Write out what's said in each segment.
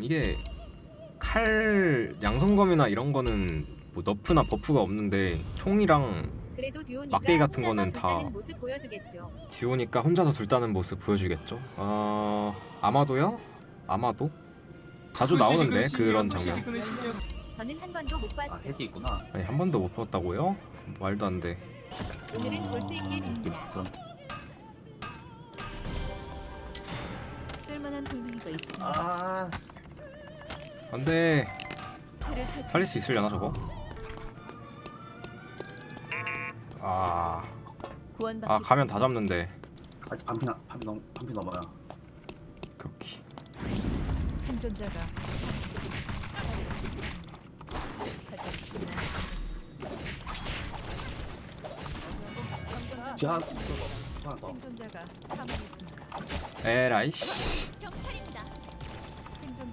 이게 칼 양성검이나 이런 거는 뭐 너프나 버프가 없는데 총이랑 막대기 같은 거는 다-. 듀오니까 혼자서 둘다는 모습 보여주겠죠. 어 아마도요? 아마도 자주 나오는데 그런 장면. 저는 한 번도 못아 봤어요. 해지 있구나. 아니 한 번도 못 봤다고요? 말도 안 돼. 오늘은 볼 수 있겠는데 전 쓸만한 돌멩이가 있습니다. 아 안 돼. 틀을 설치- 살릴 수 있으려나 저거? 아, 아 가면 다 잡는데. 아직 반피 나- 반피 넘 반피 넘어요. 그렇게. 생존자가 지하 하나 더. 생존자가 사망했습니다. 에라이씨.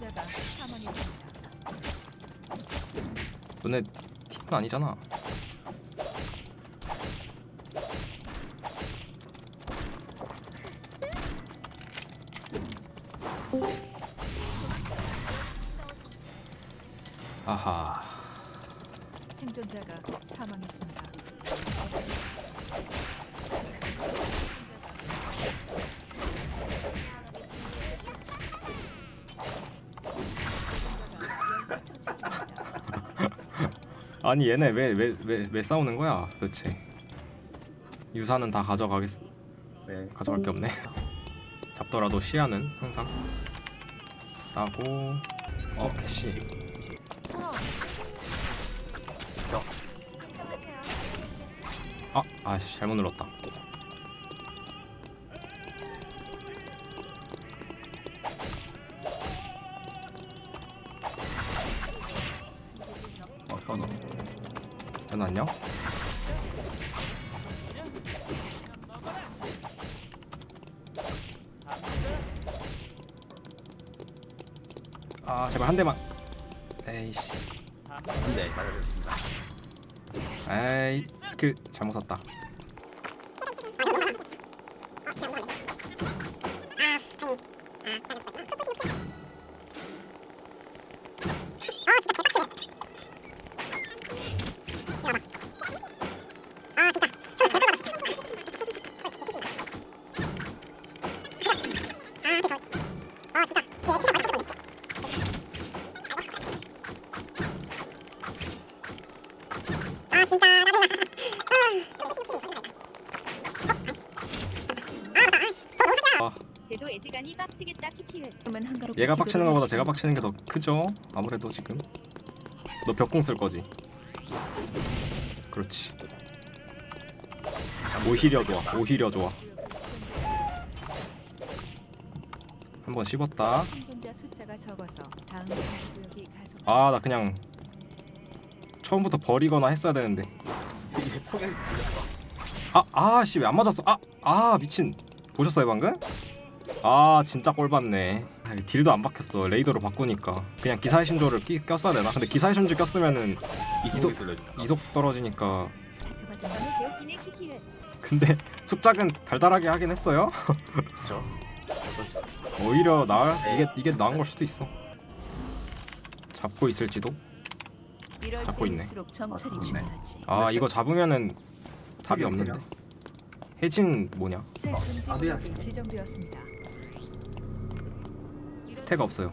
생존자가 사망했습니다. 너네 팀은 아니잖아. 아하. 생존자가 사망했습니다. 아니 얘네 왜 왜 왜 왜 싸우는 거야 도대체? 유사는 다 가져가겠 네. 가져갈 게 없네. 잡더라도 시야는 항상 따고 어 캐시. 아 아씨 잘못 눌렀다. 어 현우. 연 안녕. 아 제발 한 대만. 에이씨. 근데 맞아졌습니다. 에이 스킬 잘못 샀다. 애지간히 빡치겠다 한가로 얘가 빡치는 것보다 제가 빡치는 게 더 크죠? 아무래도 지금 너 벽공 쓸 거지? 그렇지 오히려 좋아 오히려 좋아 한번 씹었다 생존자 숫자가 적어서 다음 구역이 가속. 아 나 그냥 처음부터 버리거나 했어야 되는데 이제 포기했어. 아아씨 왜 안 맞았어 아아 미친 보셨어요 방금? 아 진짜 꼴받네 아, 딜도 안 박혔어 레이더로 바꾸니까 그냥 기사의 신조를 끼, 꼈어야 되나? 근데 기사의 신조 꼈으면은 이속. 이속 떨어지니까. 근데 숙작은 달달하게 하긴 했어요. 오히려 나 이게 이게 나은 걸 수도 있어 잡고 있을지도 잡고 있네. 아. 중요하지. 아 이거 잡으면은 답이 답이 없는데. 해진 뭐냐 아, 아니야. 구역이 지정되었습니다. 스태가 없어요.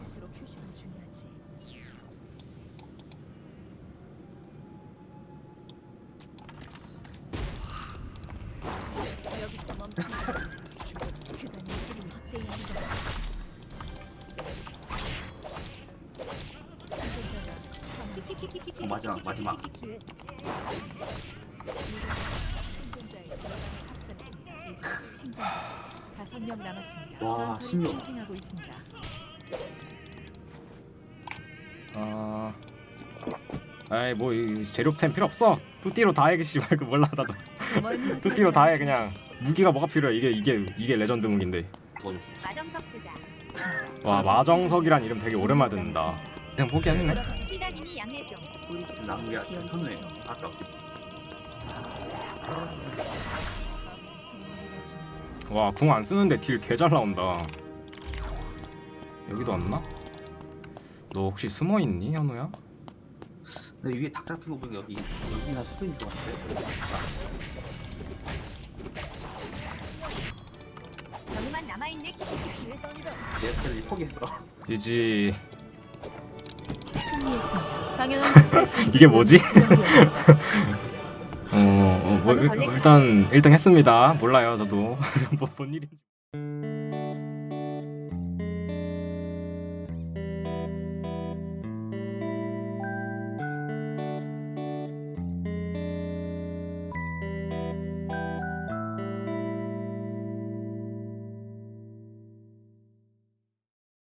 어, 마지막, 마지막. 명 남았습니다. 와, 신기하다. 탄생하고 있습니다. 아. 아이 뭐 이 재료템 필요 없어. 뚜띠로 다 해 씨발. 그 몰라 나도. 뚜띠로 다 해 그냥. 무기가 뭐가 필요해? 이게 이게 이게 레전드 무기인데. 마정석 쓰자. 와 마정석이란 이름 되게 오랜만에 듣는다. 그냥 포기했네. 양해 현우에 있어요. 아까 동물이라지. 와궁 안 쓰는데 딜 개 잘 나온다. 여기도 왔나? 너 혹시 숨어 있니 현우야? 근데 위에 닭 잡힌 거 보니까 여기 여기나 수도인 것 같아. 너무만 남아있네 키키키키 포기했어. 이지 승리했습니다. 당연한 것을 이게 뭐지? 어, 어 뭐, 걸릴까요? 일단 1등 했습니다 몰라요 저도 뭐, 뭔 일인지